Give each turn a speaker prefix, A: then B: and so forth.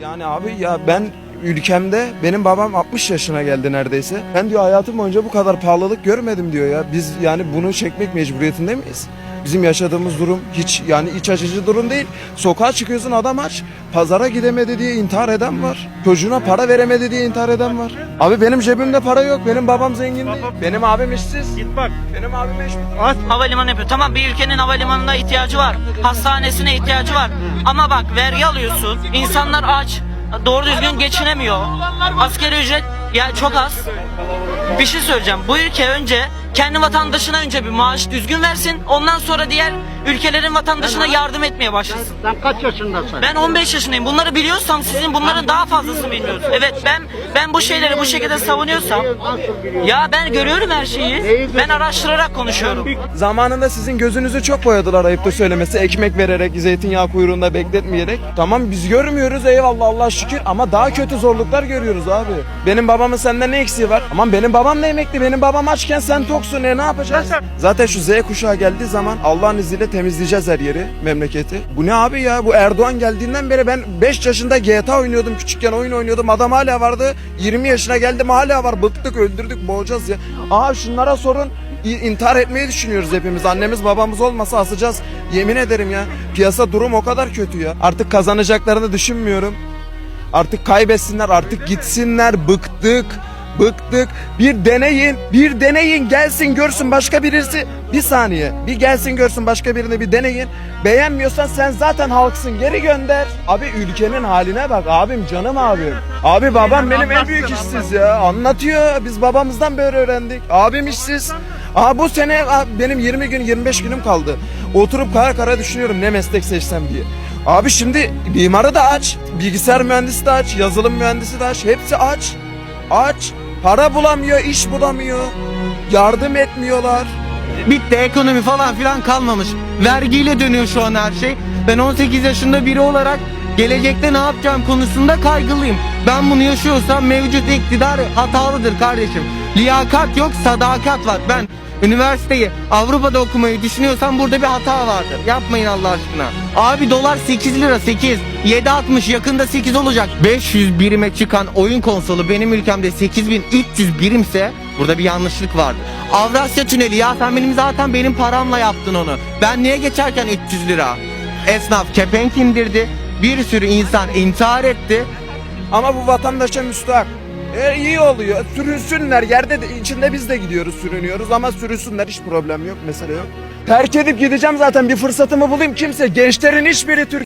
A: Yani abi ya ben ülkemde benim babam 60 yaşına geldi neredeyse. Ben diyor hayatım boyunca bu kadar pahalılık görmedim diyor ya. Biz yani bunu çekmek mecburiyetinde miyiz? Bizim yaşadığımız durum hiç yani iç açıcı durum değil. Sokağa çıkıyorsun adam aç. Pazara gidemedi diye intihar eden var. Çocuğuna para veremedi diye intihar eden var. Abi benim cebimde para yok. Benim babam zengin değil. Benim abim işsiz.
B: Git bak.
A: Benim abim eş
B: Aç.
C: Havalimanı yapıyor. Tamam bir ülkenin havalimanına ihtiyacı var. Hastanesine ihtiyacı var. Ama bak vergi alıyorsun. İnsanlar aç. Doğru düzgün geçinemiyor. Askeri ücret ya çok az. Bir şey söyleyeceğim. Bu ülke önce kendi vatandaşına önce bir maaş düzgün versin. Ondan sonra diğer ülkelerin vatandaşına yardım etmeye başlasın.
D: Sen kaç yaşındasın?
C: Ben 15 yaşındayım. Bunları biliyorsam sizin bunların daha fazlasını bilmiyorsunuz. Evet ben ben bu şeyleri bu şekilde savunuyorsam ya ben görüyorum her şeyi. Ben araştırarak konuşuyorum.
A: Zamanında sizin gözünüzü çok boyadılar ayıptır söylemesi. Ekmek vererek, zeytinyağı kuyruğunda bekletmeyerek. Tamam biz görmüyoruz eyvallah Allah şükür ama daha kötü zorluklar görüyoruz abi. Benim babamın senden ne eksiği var? Aman benim babam da emekli. Benim babam açken sen toksun. E ne yapacağız? Zaten şu Z kuşağı geldiği zaman Allah'ın izniyle temizleyeceğiz her yeri, memleketi. Bu ne abi ya? Bu Erdoğan geldiğinden beri ben 5 yaşında GTA oynuyordum. Küçükken oyun oynuyordum. Adam hala vardı. 20 yaşına geldim hala var. Bıktık, öldürdük, boğacağız ya. Aa şunlara sorun. İntihar etmeyi düşünüyoruz hepimiz. Annemiz babamız olmasa asacağız. Yemin ederim ya. Piyasa durum o kadar kötü ya. Artık kazanacaklarını düşünmüyorum. Artık kaybetsinler, artık gitsinler. Bıktık. Bıktık. Bir deneyin. Bir deneyin. Gelsin görsün başka birisi. Bir saniye. Bir gelsin görsün başka birini bir deneyin. Beğenmiyorsan sen zaten halksın. Geri gönder. Abi ülkenin haline bak. Abim canım abim. Abi babam benim en büyük işsiz ya. Anlatıyor. Biz babamızdan böyle öğrendik. Abim işsiz. Aa bu sene benim 20 gün 25 günüm kaldı. Oturup kara kara düşünüyorum ne meslek seçsem diye. Abi şimdi mimarı da aç, bilgisayar mühendisi de aç, yazılım mühendisi de aç. Hepsi aç. Aç. Para bulamıyor, iş bulamıyor. Yardım etmiyorlar.
E: Bitti ekonomi falan filan kalmamış. Vergiyle dönüyor şu an her şey. Ben 18 yaşında biri olarak gelecekte ne yapacağım konusunda kaygılıyım. Ben bunu yaşıyorsam mevcut iktidar hatalıdır kardeşim. Liyakat yok sadakat var. Ben üniversiteyi Avrupa'da okumayı düşünüyorsam burada bir hata vardır. Yapmayın Allah aşkına. Abi dolar 8 lira 8. 7.60 yakında 8 olacak. 500 birime çıkan oyun konsolu benim ülkemde 8300 birimse burada bir yanlışlık vardır. Avrasya Tüneli ya sen benim zaten benim paramla yaptın onu. Ben niye geçerken 300 lira? Esnaf kepenk indirdi. Bir sürü insan intihar etti.
A: Ama bu vatandaşa müstahak. E, iyi oluyor. Sürünsünler. Yerde de, içinde biz de gidiyoruz, sürünüyoruz ama sürünsünler hiç problem yok, mesele yok. Terk edip gideceğim zaten bir fırsatımı bulayım kimse. Gençlerin hiçbiri Türk